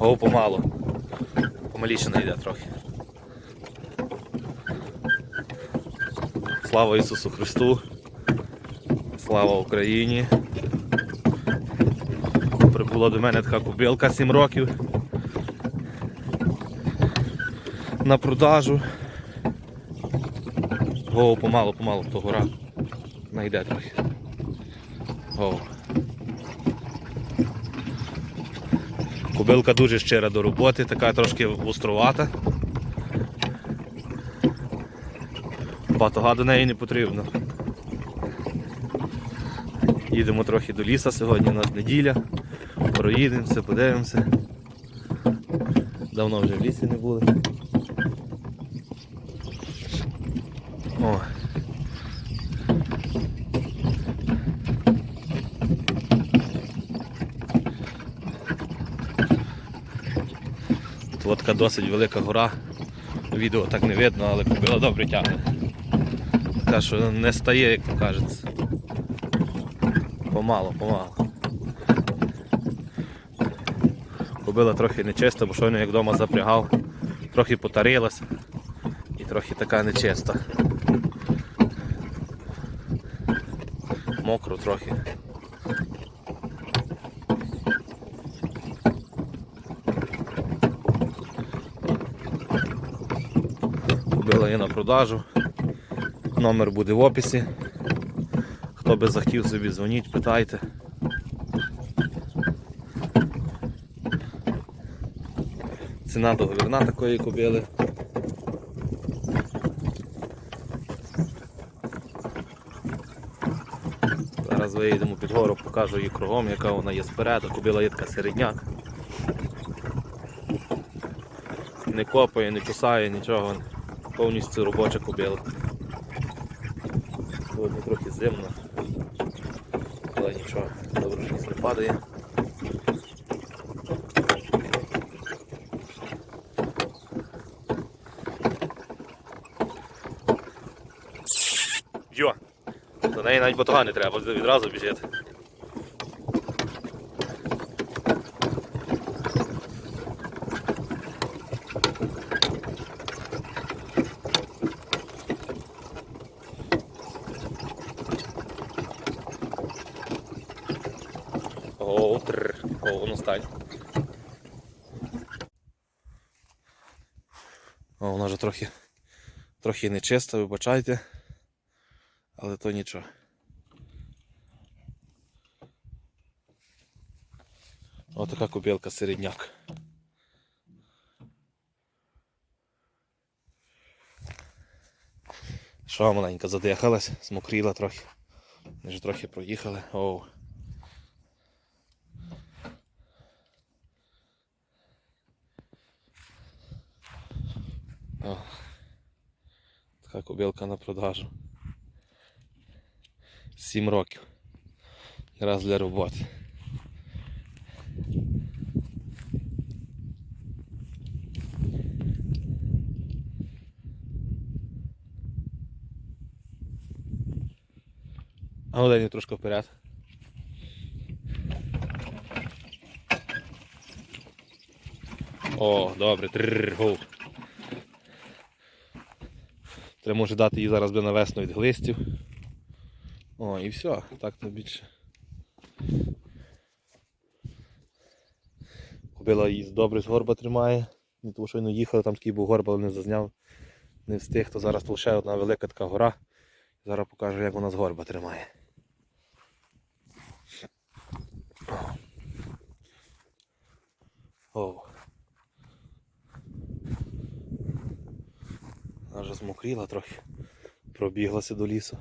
Го помалу. Помаліше не йде трохи. Слава Ісусу Христу. Слава Україні. Прибула до мене така кубилка 7 років. На продажу. Го, помалу, помалу, то гора. Найде трохи. Го. Кобилка дуже щира до роботи, така трошки востровата. Батога до неї не потрібно. Їдемо трохи до ліса сьогодні, у нас неділя. Проїдемося, подивимося. Давно вже в лісі не були. О. Тут така досить велика гора. Відео так не видно, але купила добре тягне. Така, що не стає, як кажеться. Помало, помало. Кобила трохи нечиста, бо щойно як вдома запрягав, трохи потарилась і трохи така нечиста. Мокро трохи. Кобила є на продажу. Номер буде в описі. Хто би захотів собі дзвоніть, питайте. Ціна договірна такої кобили. Зараз виїдемо під гору, покажу її кругом, яка вона є спереду. Кобила є така середняк. Не копає, не кусає, нічого. Повністю робоча кобила. Сьогодні трохи зимно. Але нічого, добре, що не падає. Йо! До неї навіть батога не треба, відразу біжить. О, тррр. О, ну. О, вона вже трохи, трохи нечиста, вибачайте. Але то нічого. Ось така кобілка середняк. Що маленька задихалась, змокріла трохи. Ми вже трохи проїхали. Оу. О. Така кобілка на продажу. 7 років. Раз для роботи. А ну дай мені трошки вперед. О, добре, трррр, гоу. Треба може дати їй зараз би навесно від глистів. О, і все, так то більше. Кобила її добре з горба тримає. Не тому що він їхав, там такий був горб, але не зазняв. Не встиг, то зараз лише одна велика така гора. Зараз покажу, як вона з горба тримає. О. Вона вже змокріла трохи. Пробіглася до лісу.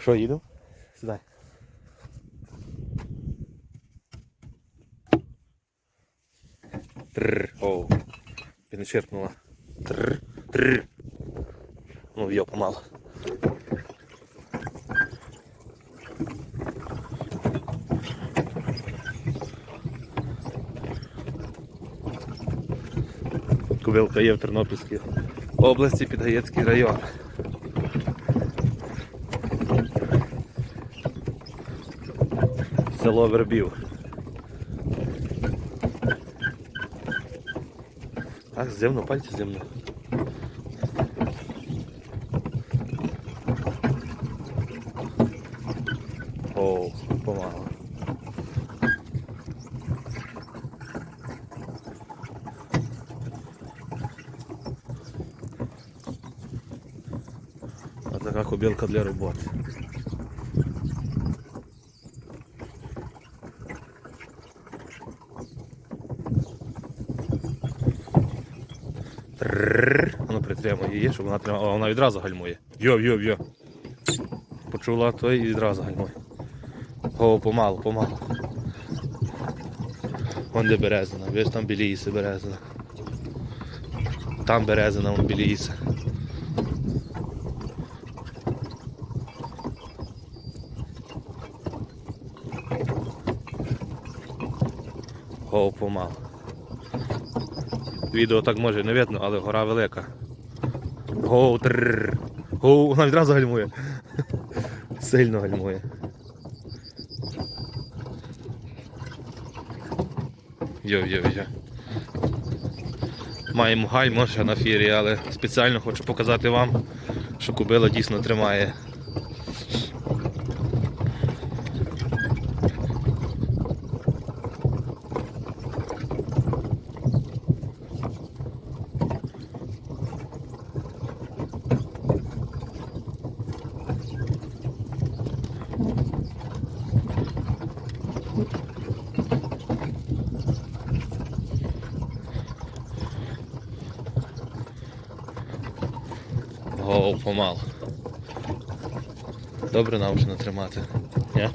Що, їду? Сідай. Тррр, оу. Піднечерпнула. Тррр, тррр. Ну, йо, помало. Кобилка є в Тернопільській області Підгаєцький район. Село Вербів. Ах, зимно, пальці зимно. О, помало. Кобілка для роботи. Трррр. Ну притримуй її, щоб вона тримала. Вона відразу гальмує. Йо, йо, йо. Почула то і відразу гальмує. О, помалу, помалу. Вон де березина, видиш, там біля іси березина. Там березина, вон біля іси. О, помалу. Відео так може не видно, але гора велика. Гоу, трррр. Гоу, вона відразу гальмує. Сильно гальмує. Йо-йо-йо. Маємо гальмо ще на фірі, але спеціально хочу показати вам, що кубила дійсно тримає. Гоу, помалу. Добре нам тримати. Ні? О,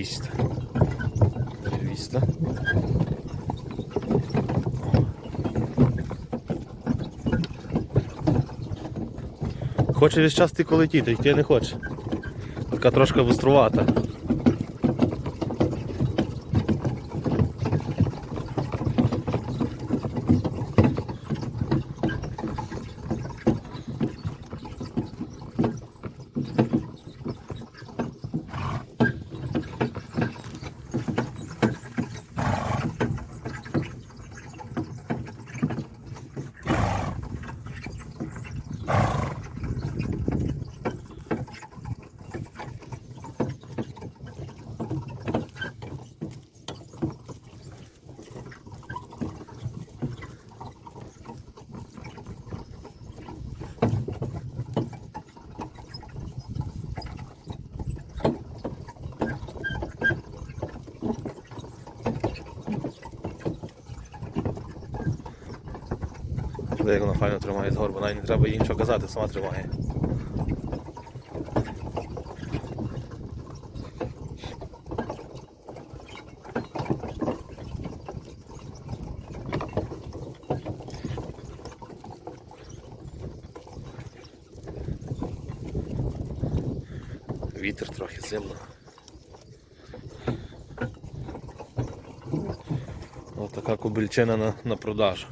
200. 200. Хоче весь час ти колетіти, йти не хоче. Така трошки виструвата. Де як вона файно тримає з горбу, навіть не треба їй нічого казати, сама тримає. Вітер трохи зимно. Ось така кобильчина на, на продажу.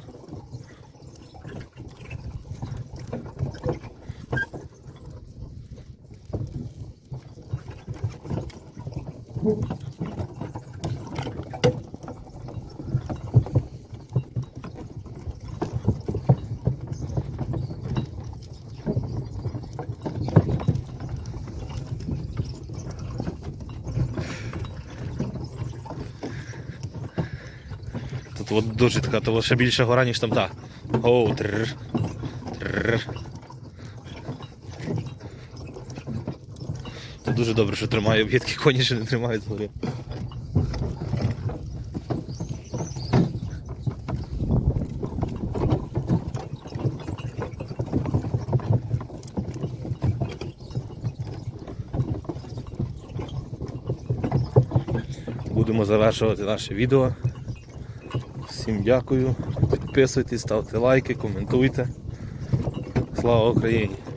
Тут от дуже така, то ще більше гора, ніж там та. Оу, тррр. Тррр. дуже добре, що тримає об'єдки, коні ще не тримають згори. Будемо завершувати наше відео. Всім дякую, підписуйтесь, ставте лайки, коментуйте. Слава Україні!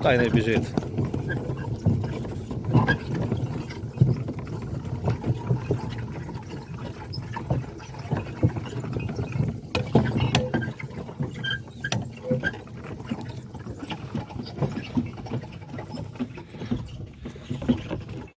Пускай не біжить.